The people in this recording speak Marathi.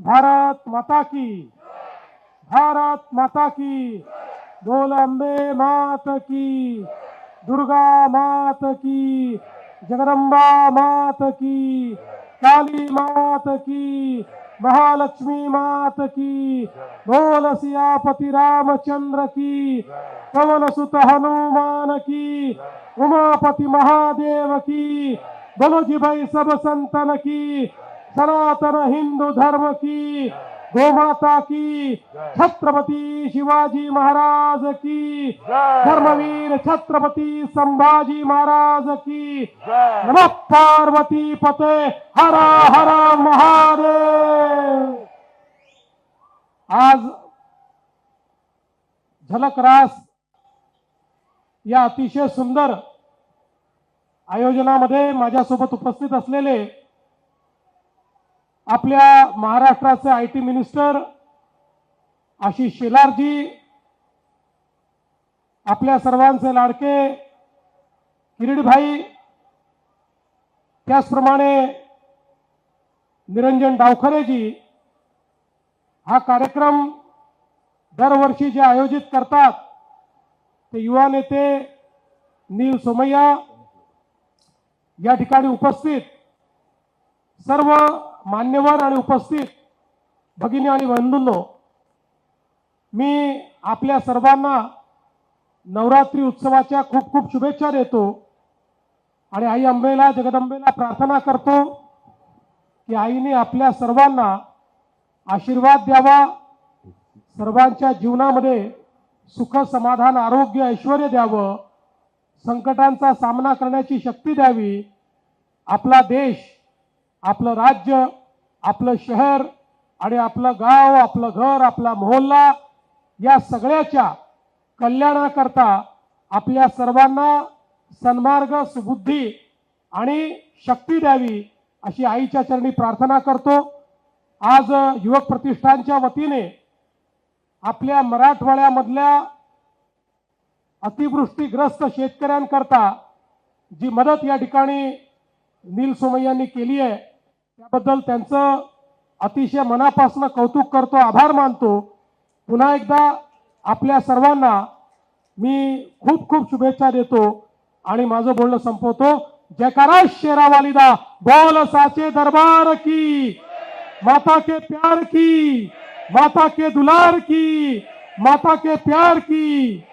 भारत माता की। भारत माता की। बोल अम्बे मात की। दुर्गा मात की। जगदम्बा मात की। काली मात की। महालक्ष्मी मात की। बोल सियापति रामचंद्र की। पवन सुत हनुमान की। उमापति महादेव की। बोलो जी भाई सब संतन की। सनातन हिंदू धर्म की गोमाता की छत्रपति शिवाजी महाराज की धर्मवीर छत्रपति संभाजी महाराज की। नमः पार्वती पते हर हर महादेव। आज झलक रास या अतिशय सुंदर आयोजनामध्ये माझ्यासोबत उपस्थित असलेले आपल्या महाराष्ट्राचे I T minister Ashish Shelarji आपल्या सर्वांचे लाडके किरीटभाई त्याचप्रमाणे निरंजन डावखरेजी हा कार्यक्रम दरवर्षी जे आयोजित करतात ते युवा नेते नील सोमय्या या ठिकाणी उपस्थित. सर्व मान्यवर आणि उपस्थित भगिनी आणि बंधूंनो मी आपल्या सर्वांना नवरात्री उत्सवाच्या खूप खूप शुभेच्छा देतो आणि आई अंबेला जगदंबेला प्रार्थना करतो की आईने आपल्या सर्वांना आशीर्वाद द्यावा. सर्वांच्या जीवनामध्ये सुख समाधान आरोग्य ऐश्वर द्यावं. संकटांचा सामना करण्याची शक्ती द्यावी. आपला देश आपलं राज्य आपलं शहर आणि आपलं गाव आपलं घर आपला मोहल्ला या सगळ्याच्या कल्याणाकरता आपल्या सर्वांना सन्मार्ग सुबुद्धी आणि शक्ती द्यावी अशी आईच्या चरणी प्रार्थना करतो. आज युवक प्रतिष्ठानच्या वतीने आपल्या मराठवाड्यामधल्या अतिवृष्टीग्रस्त शेतकऱ्यांकरता जी मदत या ठिकाणी नील सोमय्यांनी केली आहे त्याबद्दल त्यांचं अतिशय मनापासून कौतुक करतो आभार मानतो. पुन्हा एकदा आपल्या सर्वांना मी खूप खूप शुभेच्छा देतो आणि माझं बोलणं संपवतो. जयकारा शेरावालिदा बोल साचे दरबार की माता के प्यार की माता के दुलार की माता के प्यार की.